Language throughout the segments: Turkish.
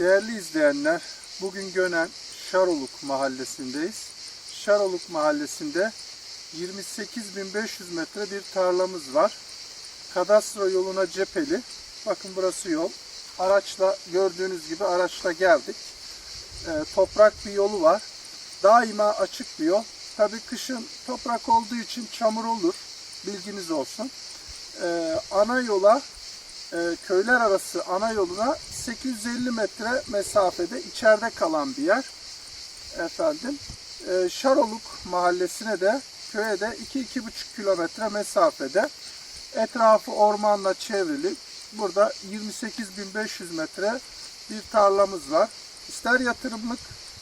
Değerli izleyenler, bugün Gönen Şaroluk mahallesindeyiz. Şaroluk mahallesinde 28.500 metre bir tarlamız var. Kadastro yoluna cepheli. Bakın burası yol. Araçla gördüğünüz gibi araçla geldik. Ee, toprak bir yolu var. Daima açık bir yol. Tabii kışın toprak olduğu için çamur olur. Bilginiz olsun. Ee, ana yola e, köyler arası ana yoluna 850 metre mesafede içeride kalan bir yer. Efendim, e, Şaroluk mahallesine de köye de 2-2,5 kilometre mesafede etrafı ormanla çevrili. Burada 28.500 metre bir tarlamız var. İster yatırımlık,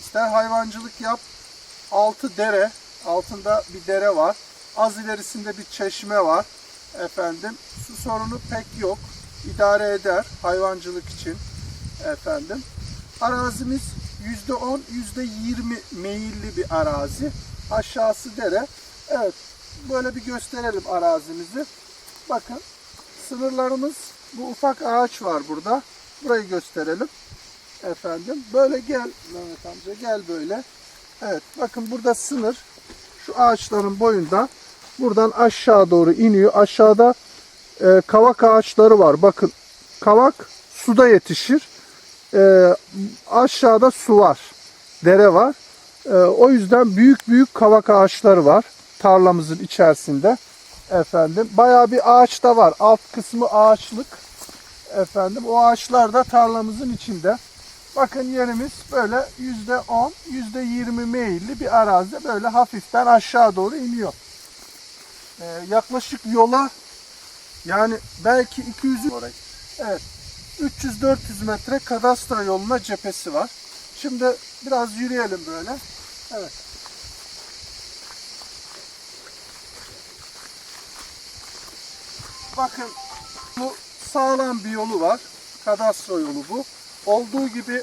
ister hayvancılık yap. Altı dere, altında bir dere var. Az ilerisinde bir çeşme var. Efendim, su sorunu pek yok idare eder hayvancılık için efendim. Arazimiz %10, %20 meyilli bir arazi. Aşağısı dere. Evet, böyle bir gösterelim arazimizi. Bakın, sınırlarımız bu ufak ağaç var burada. Burayı gösterelim. Efendim, böyle gel Mehmet amca, gel böyle. Evet, bakın burada sınır. Şu ağaçların boyunda. Buradan aşağı doğru iniyor. Aşağıda e, kavak ağaçları var. Bakın kavak suda yetişir. E, aşağıda su var. Dere var. E, o yüzden büyük büyük kavak ağaçları var tarlamızın içerisinde. Efendim bayağı bir ağaç da var. Alt kısmı ağaçlık. Efendim o ağaçlar da tarlamızın içinde. Bakın yerimiz böyle %10, %20 meyilli bir arazi. Böyle hafiften aşağı doğru iniyor. E, yaklaşık yola yani belki 200 orayı. Evet. 300-400 metre kadastro yoluna cephesi var. Şimdi biraz yürüyelim böyle. Evet. Bakın bu sağlam bir yolu var. Kadastro yolu bu. Olduğu gibi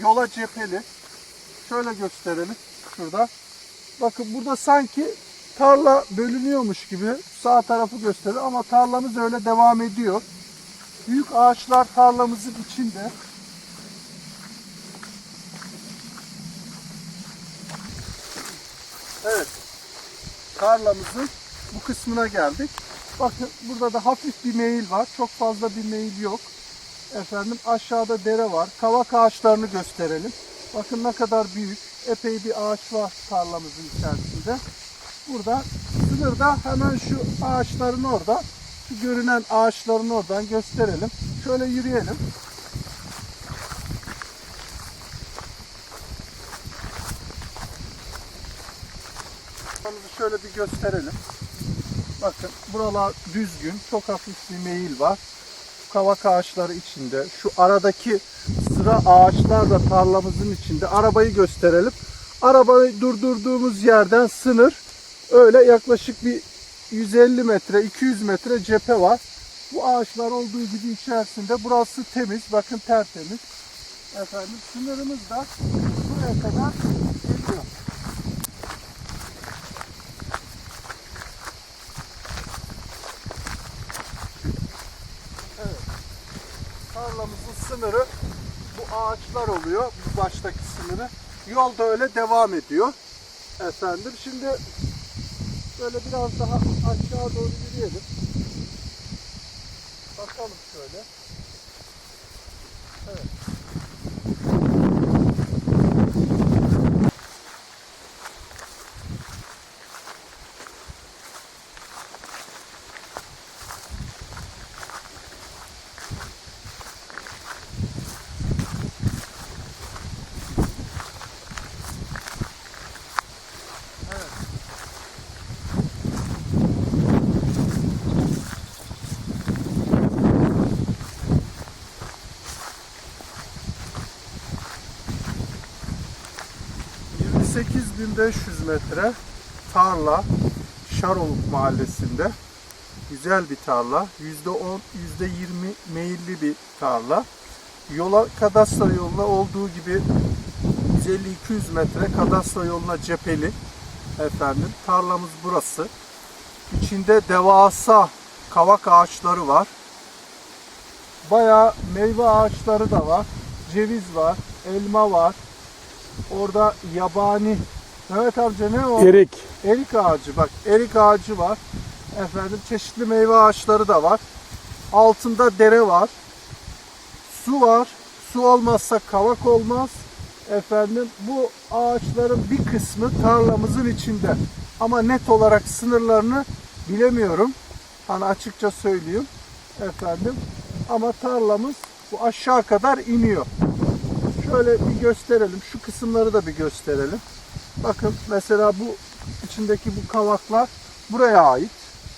yola cepheli. Şöyle gösterelim. Şurada. Bakın burada sanki tarla bölünüyormuş gibi sağ tarafı gösteriyor ama tarlamız öyle devam ediyor. Büyük ağaçlar tarlamızın içinde. Evet. Tarlamızın bu kısmına geldik. Bakın burada da hafif bir meyil var. Çok fazla bir meyil yok. Efendim aşağıda dere var. Kavak ağaçlarını gösterelim. Bakın ne kadar büyük. Epey bir ağaç var tarlamızın içerisinde. Burada sınırda hemen şu ağaçların orada. Şu görünen ağaçların oradan gösterelim. Şöyle yürüyelim. Şöyle bir gösterelim. Bakın buralar düzgün. Çok hafif bir meyil var. Kavak ağaçları içinde. Şu aradaki sıra ağaçlar da tarlamızın içinde. Arabayı gösterelim. Arabayı durdurduğumuz yerden sınır öyle yaklaşık bir 150 metre, 200 metre cephe var. Bu ağaçlar olduğu gibi içerisinde. Burası temiz. Bakın tertemiz. Efendim sınırımız da buraya kadar geliyor. Tarlamızın sınırı bu ağaçlar oluyor. Bu baştaki sınırı. Yol da öyle devam ediyor. Efendim şimdi böyle biraz daha aşağı doğru yürüyelim. Bakalım şöyle. Evet. ...28.500 metre tarla Şaroluk mahallesinde. Güzel bir tarla. %10, %20 meyilli bir tarla. Yola kadastro yoluna olduğu gibi 150-200 metre kadastro yoluna cepheli. Efendim tarlamız burası. İçinde devasa kavak ağaçları var. Bayağı meyve ağaçları da var. ceviz var, elma var. Orada yabani. Mehmet amca ne o? Erik. Erik ağacı bak erik ağacı var. Efendim çeşitli meyve ağaçları da var. Altında dere var. Su var. Su olmazsa kavak olmaz. Efendim bu ağaçların bir kısmı tarlamızın içinde. Ama net olarak sınırlarını bilemiyorum. Hani açıkça söyleyeyim. Efendim ama tarlamız bu aşağı kadar iniyor. Şöyle bir gösterelim. Şu kısımları da bir gösterelim. Bakın mesela bu içindeki bu kavaklar buraya ait.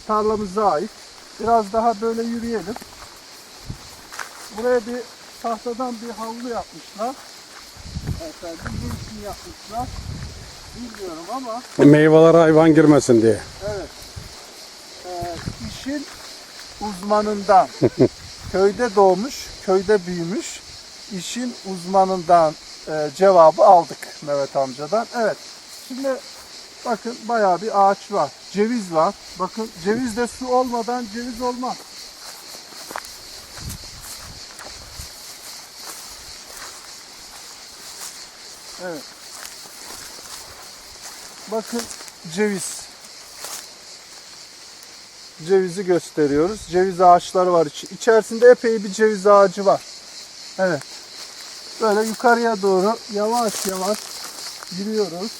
Tarlamıza ait. Biraz daha böyle yürüyelim. Buraya bir tahtadan bir havlu yapmışlar. Efendim ne için yapmışlar bilmiyorum ama Meyvelere hayvan girmesin diye. evet. Ee, işin uzmanından köyde doğmuş, köyde büyümüş işin uzmanından e, cevabı aldık Mehmet amcadan. Evet. Şimdi bakın bayağı bir ağaç var. Ceviz var. Bakın cevizde su olmadan ceviz olmaz. Evet. Bakın ceviz. Cevizi gösteriyoruz. Ceviz ağaçları var. İç- İçerisinde epey bir ceviz ağacı var. Evet. Böyle yukarıya doğru yavaş yavaş giriyoruz.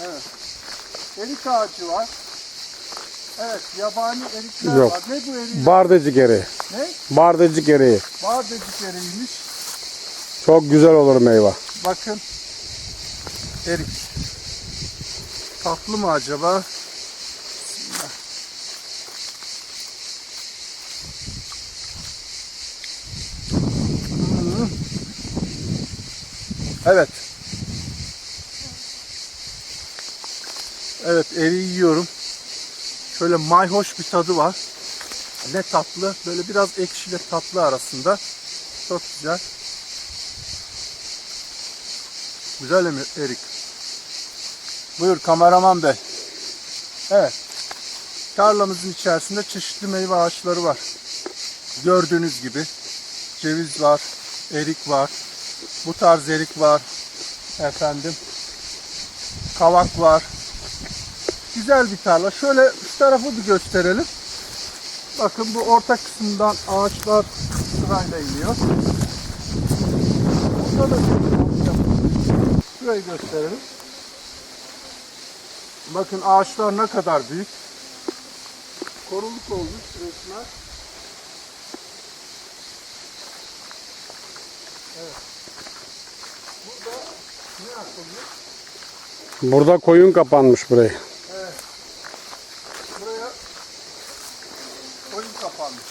Evet. Erik ağacı var. Evet, yabani erikler Yok. var. Ne bu erik? Bardacık eriği. ne? Bardacık eriği. Bardacık eriğiymiş. Çok güzel olur meyve. Bakın. Erik. Tatlı mı acaba? Hmm. Evet. Evet eriği yiyorum. Şöyle mayhoş bir tadı var. Ne tatlı. Böyle biraz ekşiyle tatlı arasında. Çok güzel. Güzel mi erik? Buyur kameraman bey. Evet. Tarlamızın içerisinde çeşitli meyve ağaçları var. Gördüğünüz gibi ceviz var, erik var. Bu tarz erik var. Efendim. Kavak var. Güzel bir tarla. Şöyle şu tarafı bir gösterelim. Bakın bu orta kısımdan ağaçlar sırayla iniyor. Burada da Şurayı gösterelim. Bakın ağaçlar ne kadar büyük. Koruluk olmuş resmen. Evet. Burada koyun kapanmış burayı. Buraya koyun kapanmış.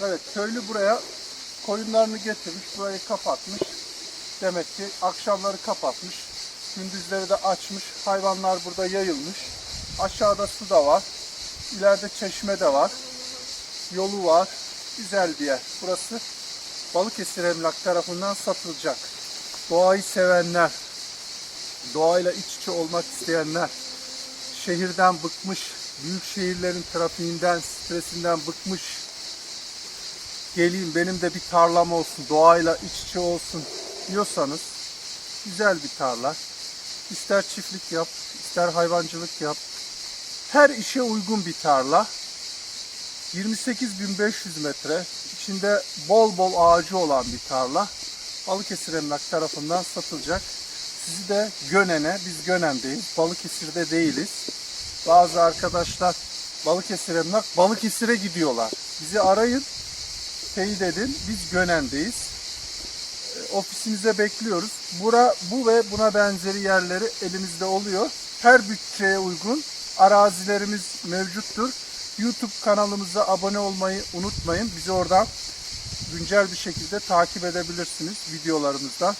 Evet köylü buraya koyunlarını getirmiş, burayı kapatmış. Demek ki akşamları kapatmış, gündüzleri de açmış. Hayvanlar burada yayılmış. Aşağıda su da var. İleride çeşme de var. Yolu var. Güzel bir yer. Burası Balıkesir Emlak tarafından satılacak. Doğayı sevenler, doğayla iç içe olmak isteyenler, şehirden bıkmış, büyük şehirlerin trafiğinden, stresinden bıkmış, geleyim benim de bir tarlam olsun, doğayla iç içe olsun diyorsanız güzel bir tarla. İster çiftlik yap, ister hayvancılık yap. Her işe uygun bir tarla. 28.500 metre, içinde bol bol ağacı olan bir tarla. Balıkesir Emlak tarafından satılacak. Sizi de Gönen'e, biz Gönen'deyiz, Balıkesir'de değiliz. Bazı arkadaşlar Balıkesir Emlak, Balıkesir'e gidiyorlar. Bizi arayın, teyit edin, biz Gönen'deyiz. E, Ofisimize bekliyoruz. Bura, bu ve buna benzeri yerleri elimizde oluyor. Her bütçeye uygun arazilerimiz mevcuttur. YouTube kanalımıza abone olmayı unutmayın. Bizi oradan güncel bir şekilde takip edebilirsiniz videolarımızdan.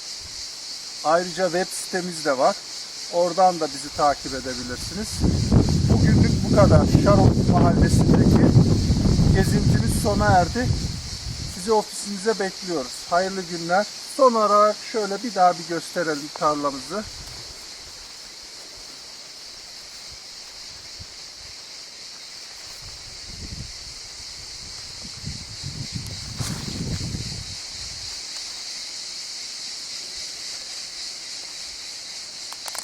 Ayrıca web sitemiz de var. Oradan da bizi takip edebilirsiniz. Bugünlük bu kadar. Şarol mahallesindeki gezintimiz sona erdi. Sizi ofisimize bekliyoruz. Hayırlı günler. Son olarak şöyle bir daha bir gösterelim tarlamızı.